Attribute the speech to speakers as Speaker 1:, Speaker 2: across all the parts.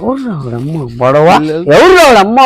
Speaker 1: ఎవరు రావడమ్మా బడవ? ఎవరు రావడమ్మా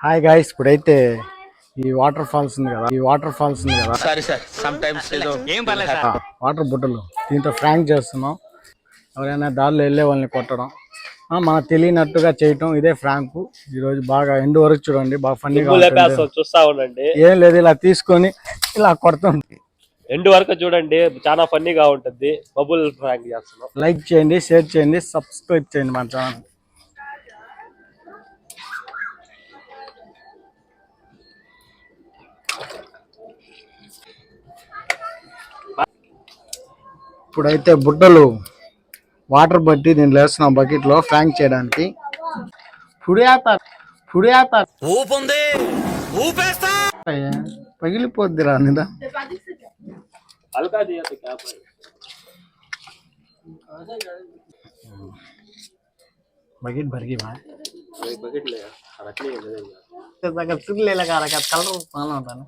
Speaker 2: hi guys ఇప్పుడైతే ఈ వాటర్ ఫాల్స్ ఉంది కదా. ఈ వాటర్ ఫాల్స్ ఉంది కదా.
Speaker 3: సారీ సార్ సమ్ టైమ్స్ ఏదో ఏం పర్లేదు
Speaker 2: ఆ, వాటర్ బుట్టలు దీంతో ఫ్రాంక్ చేస్తున్నాం. ఎవరైనా దారిలో వెళ్ళే వాళ్ళని కొట్టడం. ఆ, మనకు తెలియనట్టుగా చేయటం. ఇదే ఫ్రాంక్. ఈరోజు బాగా ఎండు వరకు చూడండి. బాగా ఫన్నీగా.
Speaker 4: చూస్తా ఉండండి.
Speaker 2: ఏం లేదు ఇలా తీసుకొని ఇలా కొడుతుంది
Speaker 4: ఎండ్ వరకు చూడండి. చాలా ఫన్నీగా ఉంటుంది. బబుల్ ఫ్రాంక్ చేస్తున్నాం.
Speaker 2: లైక్ చేయండి షేర్ చేయండి సబ్స్క్రైబ్ చేయండి మన ఛానల్ ఇప్పుడైతే బుట్టలు వాటర్ బట్టి దీంట్లో వేస్తున్నాం బకెట్లో ఫ్రాంక్ చేయడానికి పుడియాత పుడియాత
Speaker 3: ఊపుంది ఊపేస్తా
Speaker 2: పగిలిపోద్దిరా నిదా
Speaker 4: హల్కా దియదు క్యాప్
Speaker 2: बकेट भर गई भाई
Speaker 4: बकेट ले रखने
Speaker 2: तो अगर सुन ले लगा रखा कलर पाना होता ना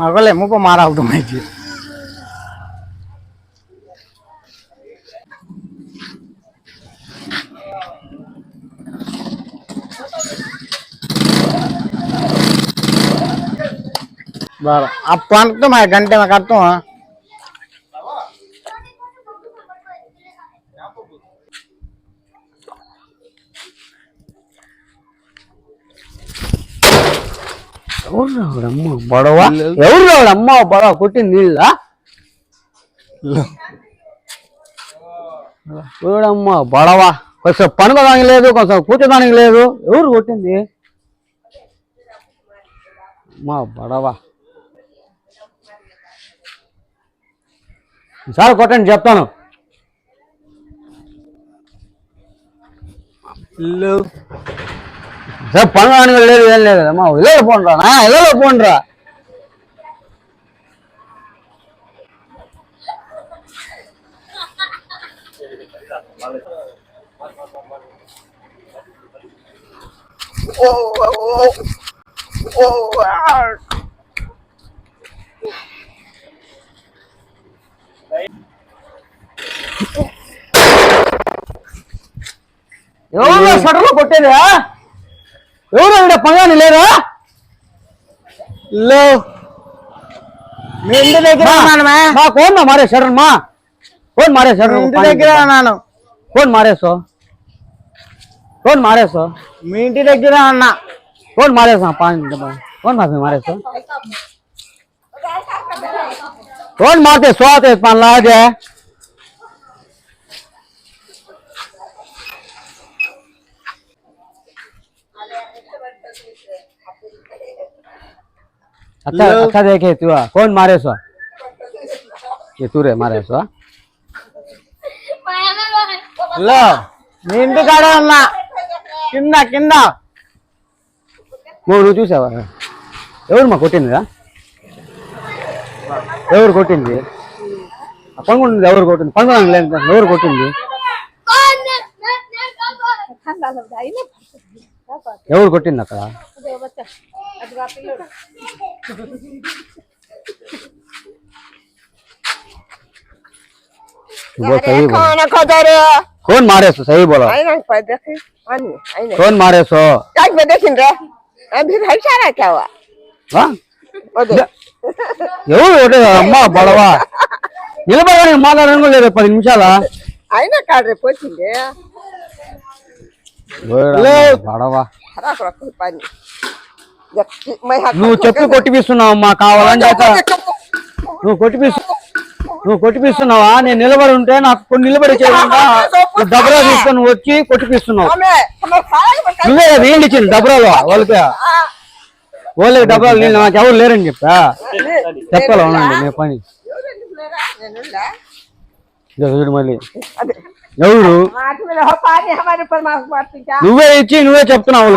Speaker 2: ಮಗಳೇ ಮುಪ್ಪ ಮಾರಾವ್ದು ಮೈಜಿ बरं आप कौन तो मैं घंटे में करता हूँ हाँ?
Speaker 1: ఎవరు రావడమ్మా బడవ ఎవరు రావడమ్మా బడవ కొట్టింది నీళ్ళ చూడమ్మా బడవ కొంచెం పనుకోదానికి లేదు కొంచెం కూర్చోదానికి లేదు ఎవరు కొట్టింది అమ్మా బడవ ఈసారి కొట్టండి చెప్తాను. సార్ పనుకోదానికి లేదు ఏం లేదు. అమ్మా ఇళ్ళలో పోండ్రా నా ఇళ్ళలో పోండ్రా ఎవరో షటర్లో కొట్టేదా ఎవరో ఇక్కడ పంగాని లేరా
Speaker 2: లేవు మీ ఇంటి దగ్గర మా
Speaker 1: ఫోన్ మారే షటర్ మా ఫోన్ మారే షటర్
Speaker 2: ఇంటి దగ్గర అన్నాను
Speaker 1: ఫోన్ మారేసో ఫోన్ మారేసో
Speaker 2: మీ ఇంటి దగ్గర అన్నా
Speaker 1: ఫోన్ మారేసా పాని ఫోన్ మాఫీ మారేసో ఫోన్ మారితే సోతే పని లాగే अच्छा
Speaker 2: लो।
Speaker 1: अच्छा देखे तू कौन मारे सो ये तू रे मारे सो
Speaker 2: లో మీ ఇంటి కాడ ఉన్నా కింద కింద
Speaker 1: నువ్వు నువ్వు చూసావా ఎవరు మా కొట్టిందిరా ఎవరు కొట్టింది ఆ పనుకుంటుంది ఎవరు కొట్టింది పనుకోడానికి లేదు ఎవరు కొట్టింది ఎవరు కొట్టింది అక్కడ वो सही बोला कौन मारे सो सही बोला कौन मारे सो हाँ? ఎవరు కొట్టేది అమ్మ బడవా నిలబడడానికి మాట్లాడడం కూడా లేదు పది నిమిషాల
Speaker 5: అయినా కాదు రేపు వచ్చింది
Speaker 1: బడవా
Speaker 5: రాకు పని ఎక్కి- మై హక్కు
Speaker 1: నువ్వు చెప్పు కొట్టిపిస్తున్నావు అమ్మా కావాలని నువ్వు కొట్టిపిస్తు నువ్వు కొట్టిపిస్తున్నావా? నేను నిలబడి ఉంటే నాకు కొన్ని నిలబడి చేయకుండా డబరా తీసుకొని వచ్చి కొట్టిపిస్తున్నావు. నువ్వే నీళ్ళు ఇచ్చింది డబరాలో వాళ్ళకి? వాళ్ళకి డబరాలు నీళ్ళు నాకు ఎవరు లేరని చెప్పా? చెప్పాలి అవునండి నీ పని చూడు మళ్ళీ. ఎవరు? నువ్వే ఇచ్చి నువ్వే చెప్తున్నావు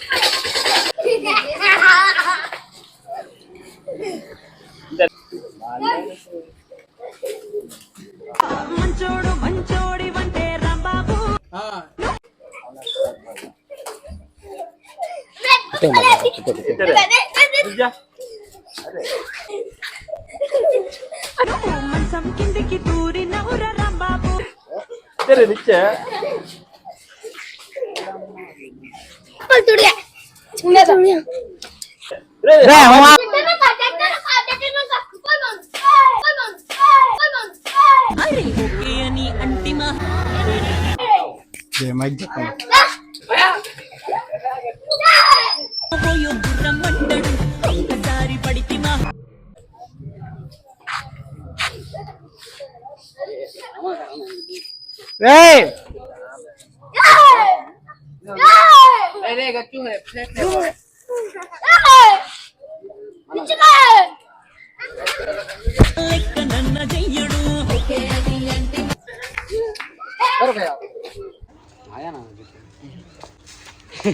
Speaker 6: Kating mag Ito, ito. Ano ko man
Speaker 7: sa kindi
Speaker 1: kituri na
Speaker 6: uraramba po. Tere, Nitya.
Speaker 1: Pagturi. Tumya.
Speaker 6: Re, hawa. Hari, ini anti
Speaker 1: mah.
Speaker 6: Dia maju. చెయ్యడు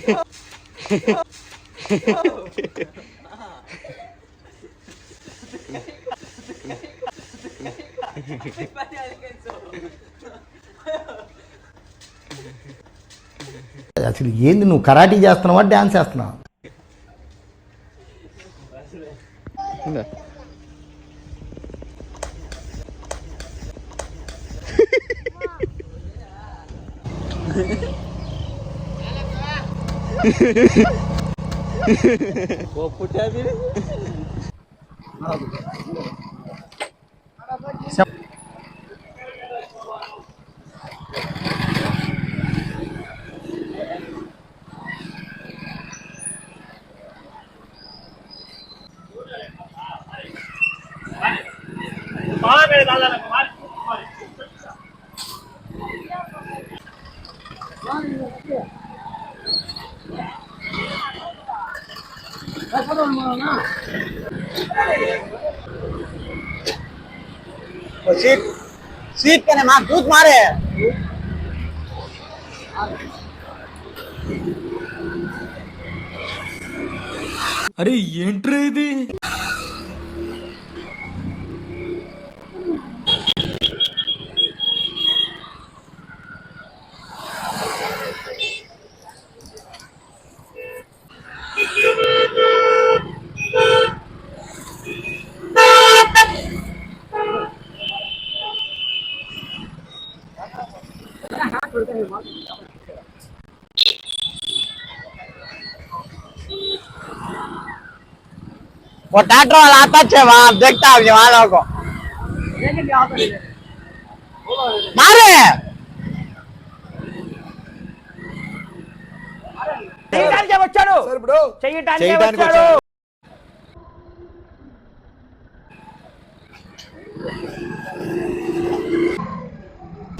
Speaker 8: అసలు ఏంది నువ్వు కరాటీ చేస్తున్నావా డ్యాన్స్ చేస్తున్నావా?
Speaker 1: सीट सीट पे मार दूध मारे
Speaker 9: अरे एंट्री दी
Speaker 1: वो ट्रैक्टर वाला आता है वहाँ देखता है वालों को मारे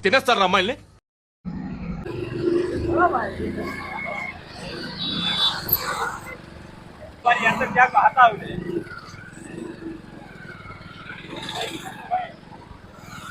Speaker 9: తినేస్తారు అమ్మాయిల్ని
Speaker 1: ट्रक का ऑटो हाँ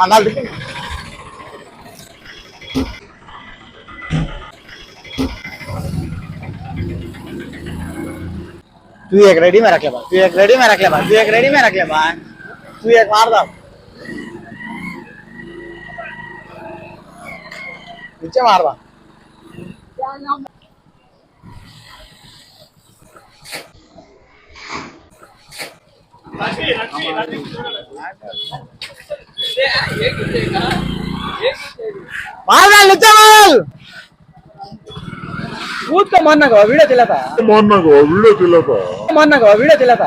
Speaker 1: आना
Speaker 2: तू एक रेडी में रख ले तू एक रेडी में रख ले तू एक रेडी में रख ले तू एक मार दम नीचे मार दम Thank you. ಕೂತ್ಕ ಮನ್ನಗ ವಿಡಿಯೋ ತಿಲಕ ಮನ್ನಗ ವಿಡಿಯೋ ತಿಲಕ ಮನ್ನಗ ವಿಡಿಯೋ ತಿಲಕ